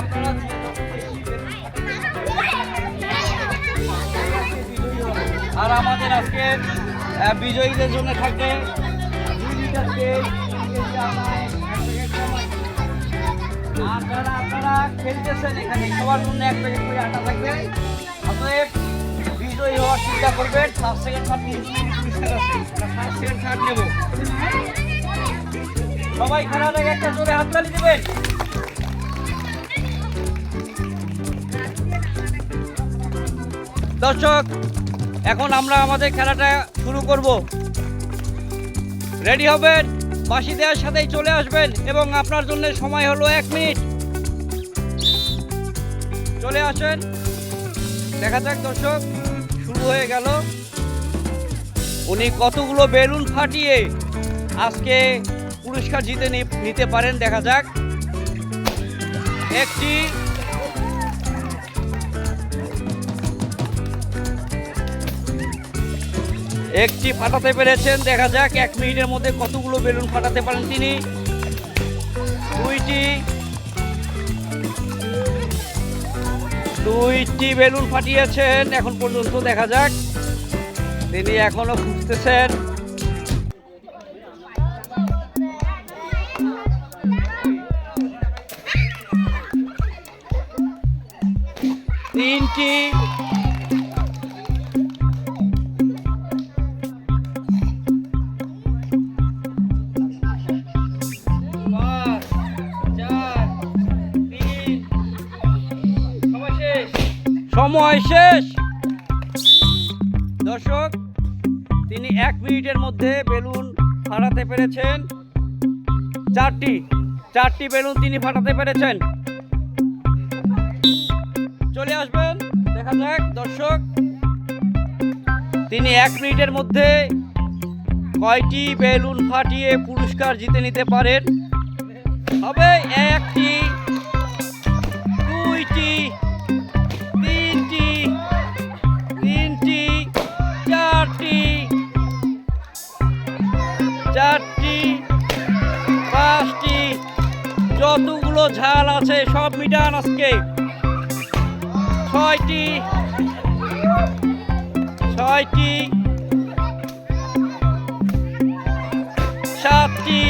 আপনারা আর আমাদের আজকে বিজয়ীদের জন্য থাকবে যারা আপনারা খেলতেছেন এখানে। সবার জন্য এক প্যাকেট করে আটা থাকবে। সবাই খেলার আগে একটা জোরে দর্শক, এখন আমরা আমাদের খেলাটা শুরু করব। রেডি হবেন? বাঁশি দেওয়ার সাথেই চলে আসবেন এবং আপনার জন্য সময় হলো এক মিনিট। চলে আসেন। দেখা যাক দর্শক। শুরু হয়ে গেল। উনি কতগুলো বেলুন ফাটিয়ে আজকে পুরস্কার জিতে নিতে পারেন, দেখা যাক। একটি একটি ফাটাতে পেরেছেন, দেখা যাক এক মিনিটের মধ্যে কতগুলো বেলুন ফাটাতে পারেন তিনি। দুইটি দুইটি বেলুন ফাটিয়েছেন। এখন পর্যন্ত দেখা যাক। তিনি এখনও খুঁজতেছেন। তিনটি সময় শেষ। দর্শক, তিনি এক মিনিটের মধ্যে বেলুন ফাটাতে পেরেছেন। চারটি চারটি বেলুন তিনি ফাটাতে পেরেছেন। চলে আসবেন, দেখা যাক, দর্শক। তিনি এক মিনিটের মধ্যে কয়টি বেলুন ফাটিয়ে পুরস্কার জিতে নিতে পারেন? হবে একটি চারটি পাঁচটি যতগুলো ঝাল আছে সব মিটান আজকে। ছয়টি ছয়টি সাতটি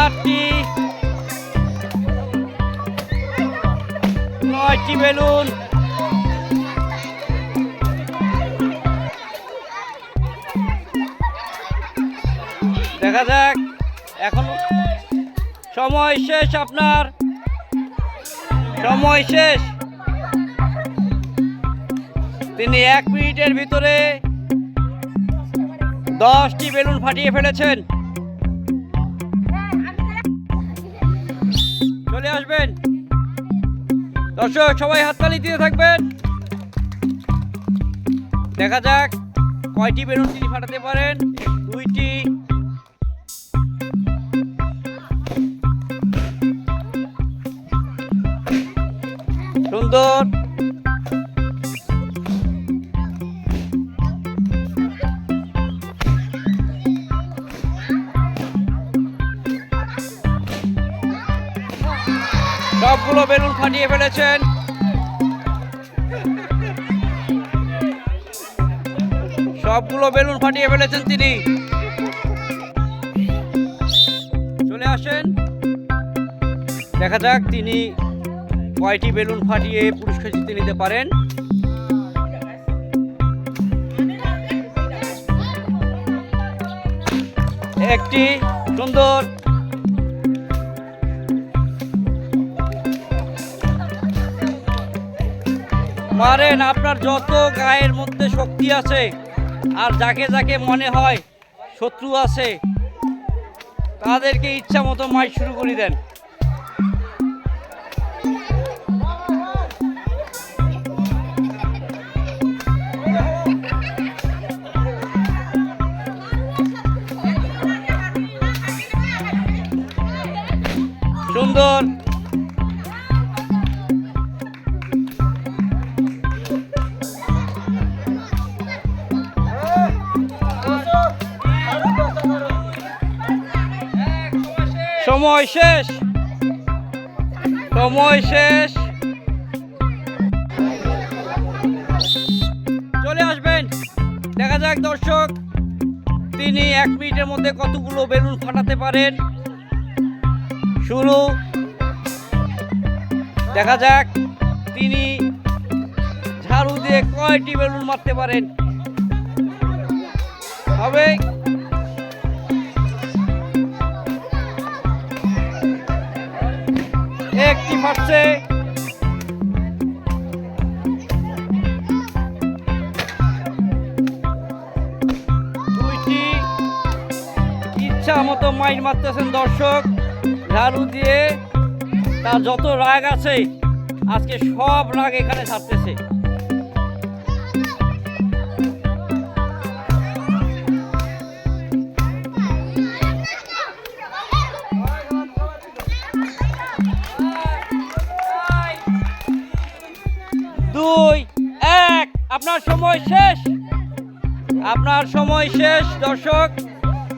আটটি নয়টি বেলুন। দেখা যাক। এখন সময় শেষ আপনার। সময় শেষ। তিনি এক মিনিটের ভিতরে দশটি বেলুন ফাটিয়ে ফেলেছেন। চলে আসবেন। দর্শক, সবাই হাততালি দিয়ে থাকবেন। দেখা যাক কয়টি বেলুন তিনি ফাটাতে পারেন। দুইটি সুন্দর। সবগুলো বেলুন ফাটিয়ে ফেলেছেন। সবগুলো বেলুন ফাটিয়ে ফেলেছেন তিনি। চলে আসেন। দেখা যাক তিনি কয়টি বেলুন ফাটিয়ে পুরস্কার জিতে নিতে পারেন? একটি সুন্দর। মারেন, আপনার যত গায়ের মধ্যে শক্তি আছে আর যাকে যাকে মনে হয় শত্রু আছে, তাদেরকে ইচ্ছা মতো মাইক শুরু করে দেন। সুন্দর। সময় শেষ। সময় শেষ। চলে আসবেন। দেখা যাক দর্শক, তিনি এক মিনিটের মধ্যে কতগুলো বেলুন ফাটাতে পারেন। শুরু। দেখা যাক তিনি ঝাড়ু দিয়ে কয়টি বেলুন মারতে পারেন। হবে। একটি ফাটছে। দুইটি ইচ্ছা মতো মাইর মারতেছেন দর্শক। ঝাড়ু দিয়ে তার যত রাগ আছে, আজকে সব রাগ এখানে ছাড়তেছে দুই, এক, আপনার সময় শেষ। আপনার সময় শেষ, দর্শক।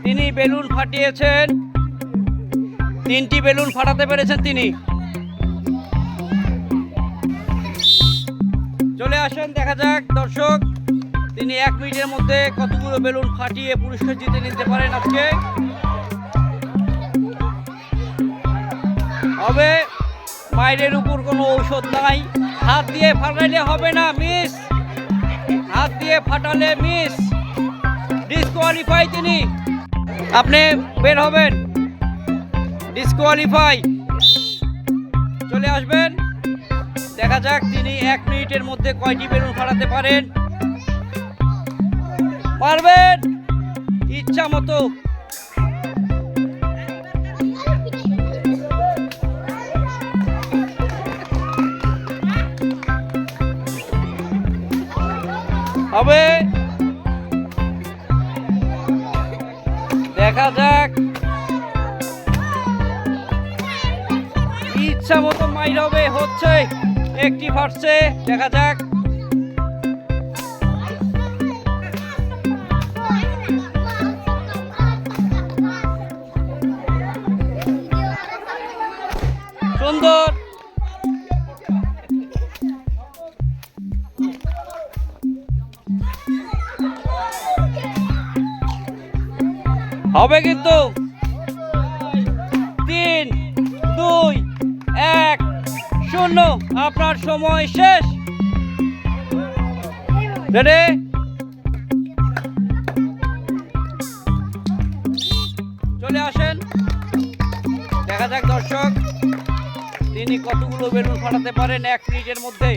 তিনি বেলুন ফাটিয়েছেন। তিনটি বেলুন ফাটাতে পেরেছেন তিনি। চলে আসেন, দেখা যাক, দর্শক, তিনি এক মিনিটের মধ্যে কতগুলো বেলুন ফাটিয়ে পুরস্কার জিতে নিতে পারেন আজকে। হবে বাইরের উপর কোনো ঔষধ নাই। হাত দিয়ে ফাটাইলে হবে না, মিস। হাত দিয়ে ফাটালে, মিস। ডিসকোয়ালিফাই তিনি। আপনি বের হবেন। ডিসকোয়ালিফাই চলে আসবেন। দেখা যাক তিনি এক মিনিটের মধ্যে কয়টি বেলুন ফাটাতে পারেন। পারবেন? ইচ্ছা মতো। হবে। দেখা যাক। হবে হচ্ছে একটি ফাটছে দেখা যাক। সুন্দর। হবে কিন্তু। শূন্য আপনার সময় শেষ। রেডি চলে আসেন। দেখা যাক দর্শক, তিনি কতগুলো বেলুন ফাটাতে পারেন এক মিনিটের মধ্যে।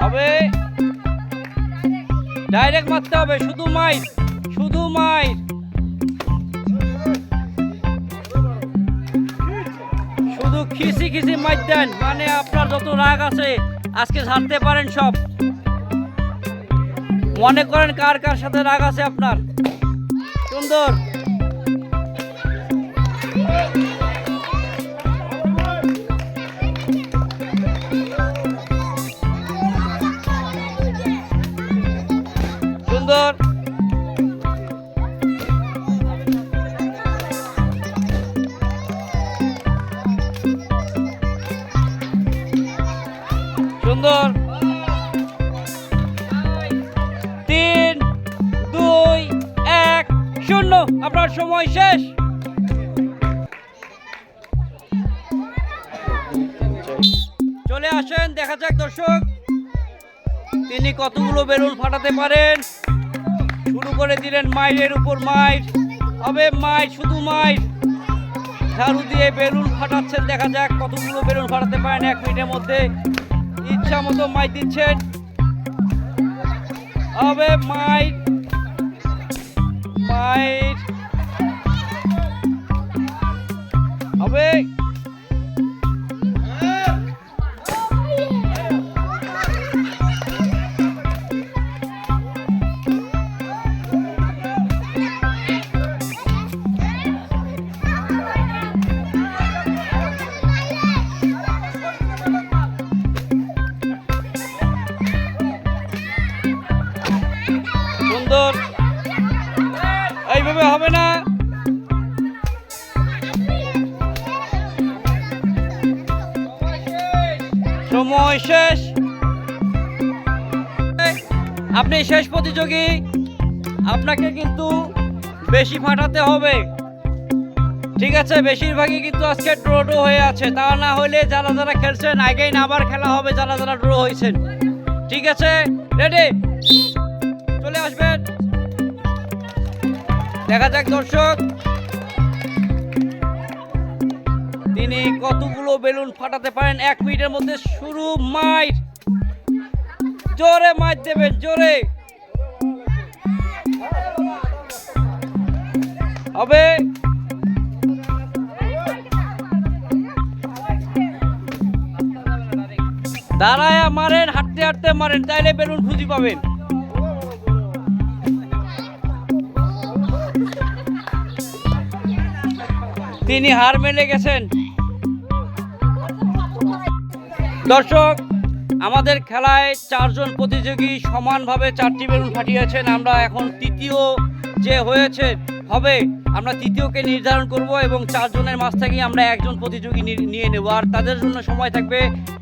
হবে? ডাইরেক্ট মারতে হবে, শুধু মাইর শুধু মাইর খিসি খিসি মাইর দেন মানে আপনার যত রাগ আছে, আজকে ছাড়তে পারেন সব। মনে করেন কার কার সাথে রাগ আছে আপনার? সুন্দর। দেখা যাক দর্শক। তিনি কতগুলো বেলুন ফাটাতে পারেন? শুরু করে দিলেন মাইরের উপর মাইর হবে মাইর শুধু মাইর ঝাড়ু দিয়ে বেলুন ফাটাচ্ছেন, দেখা যাক কতগুলো বেলুন ফাটাতে পারেন এক মিনিটের মধ্যে। ইচ্ছা মতো মাইর দিচ্ছেন। হবে মাইর মাইর হবে আপনি শেষ প্রতিযোগী। আপনাকে কিন্তু বেশি ফাটাতে হবে। ঠিক আছে, বেশিরভাগই কিন্তু আজকে ড্র ড্র হয়ে আছে। তা না হলে যারা যারা খেলছেন, আগেই আবার খেলা হবে, যারা যারা ড্র হয়েছেন। ঠিক আছে, রেডি? চলে আসবেন। দেখা যাক দর্শক। তিনি কতগুলো বেলুন ফাটাতে পারেন? এক মিনিটের মধ্যে শুরু মাইট জোরে মাইট দেবেন জোরে। হবে? দাঁড়ায়া মারেন, হাঁটতে হাঁটতে মারেন তাইলে বেলুন খুঁজি পাবেন। তিনি হার মেনে গেছেন। দর্শক আমাদের খেলায় চারজন প্রতিযোগী সমানভাবে চারটি বেলুন ফাটিয়েছেন। আমরা এখন তৃতীয় যে হয়েছে, হবে। আমরা তৃতীয়কে নির্ধারণ করব এবং চারজনের মাঝ থেকে আমরা একজন প্রতিযোগী নিয়ে নেব। আর তাদের জন্য সময় থাকবে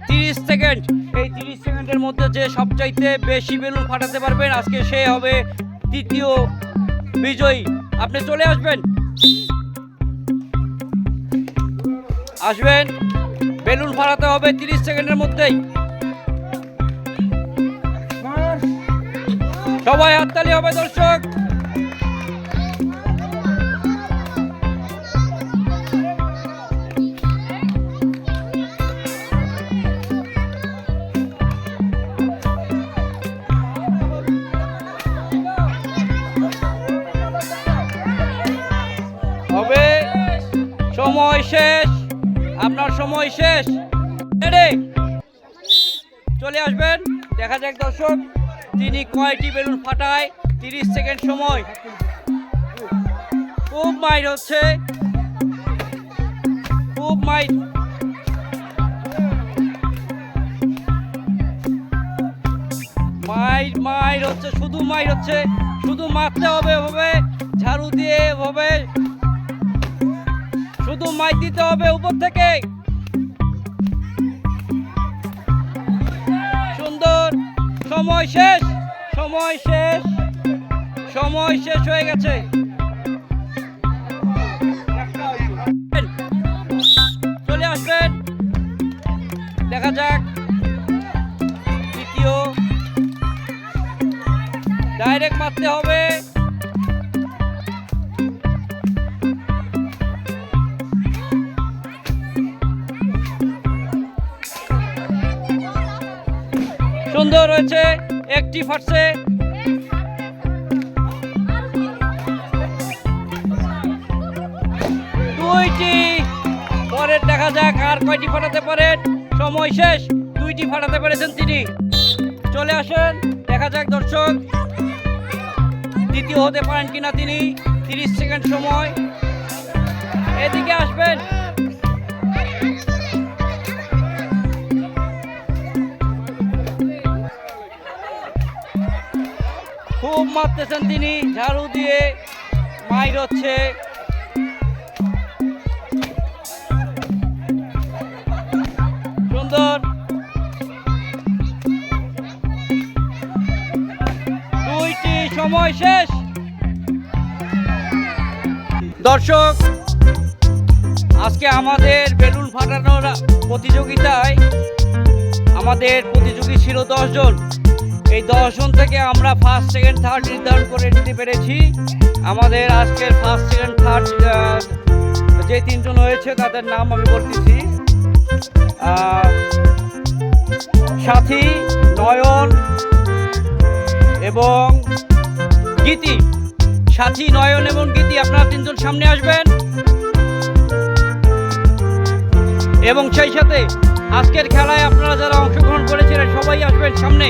তিরিশ সেকেন্ড। এই তিরিশ সেকেন্ডের মধ্যে যে সবচাইতে বেশি বেলুন ফাটাতে পারবেন, আজকে সে হবে তৃতীয় বিজয়ী। আপনি চলে আসবেন। আসবেন। বেলুন ফাটাতে হবে তিরিশ সেকেন্ডের মধ্যেই। সবাই হাততালি হবে, দর্শক। হবে। সময় শেষ। আপনার সময় শেষ। চলে আসবেন। দেখা যাক, দর্শক। তিনি কয়টি বেলুন ফাটায়? তিরিশ সেকেন্ড সময়। খুব মাইট হচ্ছে। খুব মাইট মাইট মাইট হচ্ছে, শুধু মাইট হচ্ছে। শুধু মারতে হবে এভাবে ঝাড়ু দিয়ে এভাবে শুধু মাইট দিতে হবে উপর থেকে। সময় শেষ সময় শেষ সময় শেষ হয়ে গেছে। চলে আসবেন। দেখা যাক তৃতীয় ডাইরেক্ট মারতে হবে। সুন্দর হয়েছে, একটি ফাটছে। দুইটি পরের দেখা যাক আর কয়টি ফাটাতে পারেন। সময় শেষ, দুইটি ফাটাতে পেরেছেন তিনি। চলে আসেন, দেখা যাক দর্শক। দ্বিতীয় হতে পারেন কিনা তিনি, তিরিশ সেকেন্ড সময়। এদিকে আসবেন। খুব মারতেছেন তিনি, ঝাড়ু দিয়ে মাইর হচ্ছে। সুন্দর। দুইটি সময় শেষ। দর্শক, আজকে আমাদের বেলুন ফাটানোর প্রতিযোগিতায় আমাদের প্রতিযোগী ছিল দশজন এই দশজন থেকে আমরা ফার্স্ট সেকেন্ড থার্ড নির্ধারণ করে নিতে পেরেছি। আমাদের আজকের ফার্স্ট সেকেন্ড থার্ড যে তিনজন হয়েছে, তাদের নাম আমি বলতেছি। সাথী, নয়ন এবং গীতি। সাথী, নয়ন এবং গীতি, আপনারা তিনজন সামনে আসবেন। এবং সেই সাথে আজকের খেলায় আপনারা যারা অংশগ্রহণ করেছিলেন, সবাই আসবেন সামনে।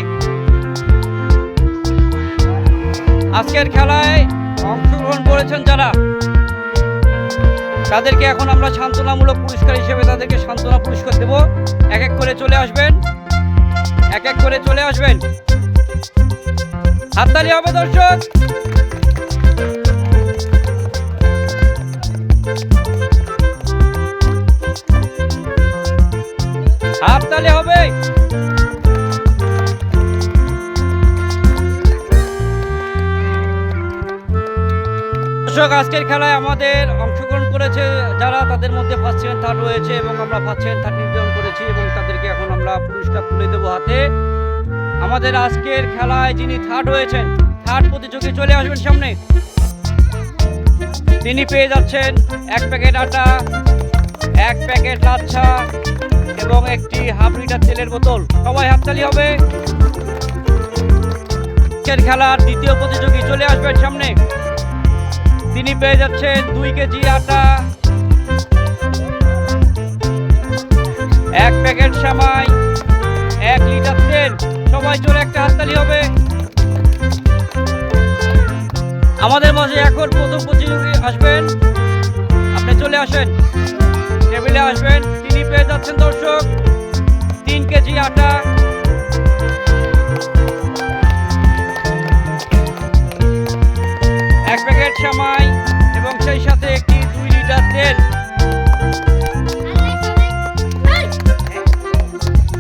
আজকের খেলায় অংশগ্রহণ করেছেন যারা, তাদেরকে এখন আমরা সান্ত্বনামূলক পুরস্কার হিসেবে তাদেরকে সান্ত্বনা পুরস্কার দেব। এক এক করে চলে আসবেন, এক এক করে চলে আসবেন। হাততালি হবে দর্শক। হাততালি হবে। দর্শক, আজকের খেলায় আমাদের অংশগ্রহণ করেছে যারা, তাদের মধ্যে ফার্স্ট সেকেন্ড থার্ড রয়েছে এবং আমরা ফার্স্ট সেকেন্ড থার্ড নির্ধারণ করেছি এবং তাদেরকে এখন আমরা পুরস্কার তুলে দেবো হাতে। আমাদের আজকের খেলায় যিনি থার্ড হয়েছেন থার্ড প্রতিযোগী চলে আসবেন সামনে। তিনি পেয়ে যাচ্ছেন এক প্যাকেট আটা, এক প্যাকেট লাচ্ছা এবং একটি হাফ লিটার তেলের বোতল। সবাই হাততালি হবে। খেলার দ্বিতীয় প্রতিযোগী চলে আসবেন সামনে। তিনি পেয়ে যাচ্ছেন দুই কেজি আটা। এক প্যাকেট সামাই, এক লিটার তেল। সবাই চলে একটা হাততালি হবে। আমাদের মাঝে এখন প্রথম প্রতিযোগী আসবেন। আপনি চলে আসেন। টেবিলে আসবেন। তিনি পেয়ে যাচ্ছেন দর্শক, তিন কেজি আটা। সেমাই এবং সেই সাথে একটি দুই লিটার তেল।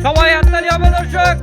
সবাই হাততালি হবে দর্শক